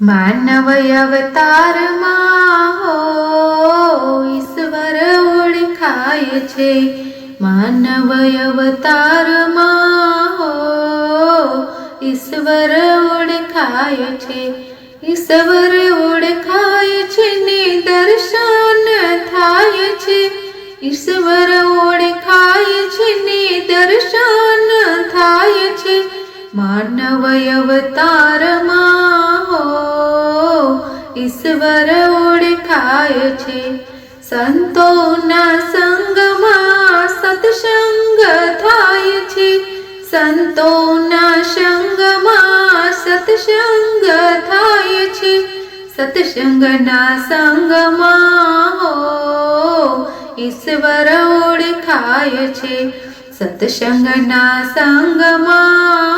માનવ અવતારમાં હો, ઈશ્વર ઓળખાય છે. માનવ અવતારમાં હો, ઈશ્વર ઓળખાય છે. ઈશ્વર ઓળખાય છે ને દર્શન થાય છે. ઈશ્વર માનવ અવતારમાં હો, ઈશ્વર ઓળખાય છે. સંતોના સંગમાં સત્સંગ થાય છે. સંતોના સંગમાં સત્સંગ થાય છે. સત્સંગના સંગમાં હો, ઈશ્વર ઓળખાય છે. સત્સંગના સંગમાં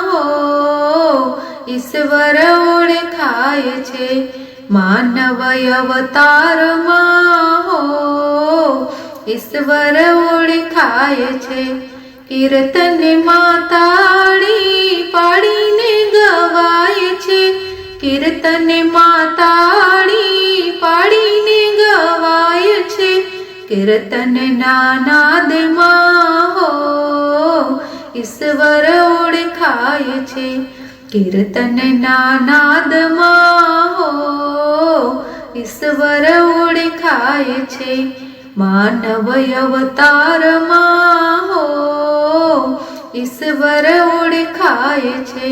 ઈશ્વર ઓળખાય છે. માનવ અવતારમાં હો, ઈશ્વર ઓળખાય છે. કીર્તન માતાળી પાડીને ગવાય છે. કીર્તન માતાળી પાડીને ગવાય છે. કીર્તન નાનાદમાં હો, ઈશ્વર ઓળખાય છે. કીર્તન નાનાદમાં હો ઈશ્વર ઓળખાય છે માનવ અવતારમાં હો ઈશ્વર ઓળખાય છે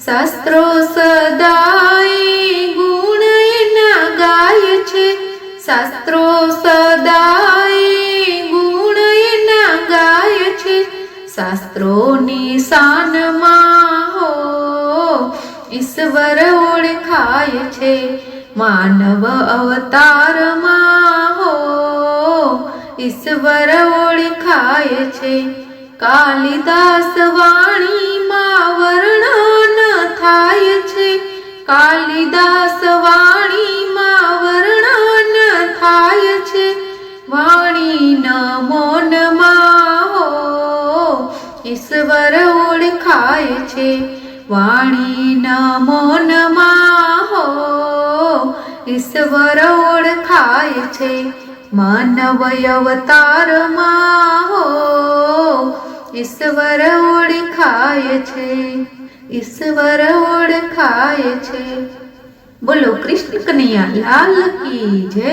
શાસ્ત્રો સદાય ગુણ એના ગાય છે શાસ્ત્રો સદાય ગુણ એના ગાય છે શાસ્ત્રોની શાનમાં હો ઈશ્વર ઓળખાય છે. માનવ અવતારમાં હો, ઈશ્વર ઓળખાય છે. કાલિદાસ વાણીમાં વર્ણન થાય છે. કાલિદાસ વાણીમાં વર્ણન થાય છે. વાણી ન મૌનમાં હો, ઈશ્વર ઓળખાય છે. વાણી ન મૌનમાં હો, ઈશ્વર ઓળખાય છે માનવ અવતારમાં હો, ઈશ્વર ઓળખાય છે, ઈશ્વર ઓળખાય છે. બોલો, કૃષ્ણ કનૈયા, લાલ કી જય.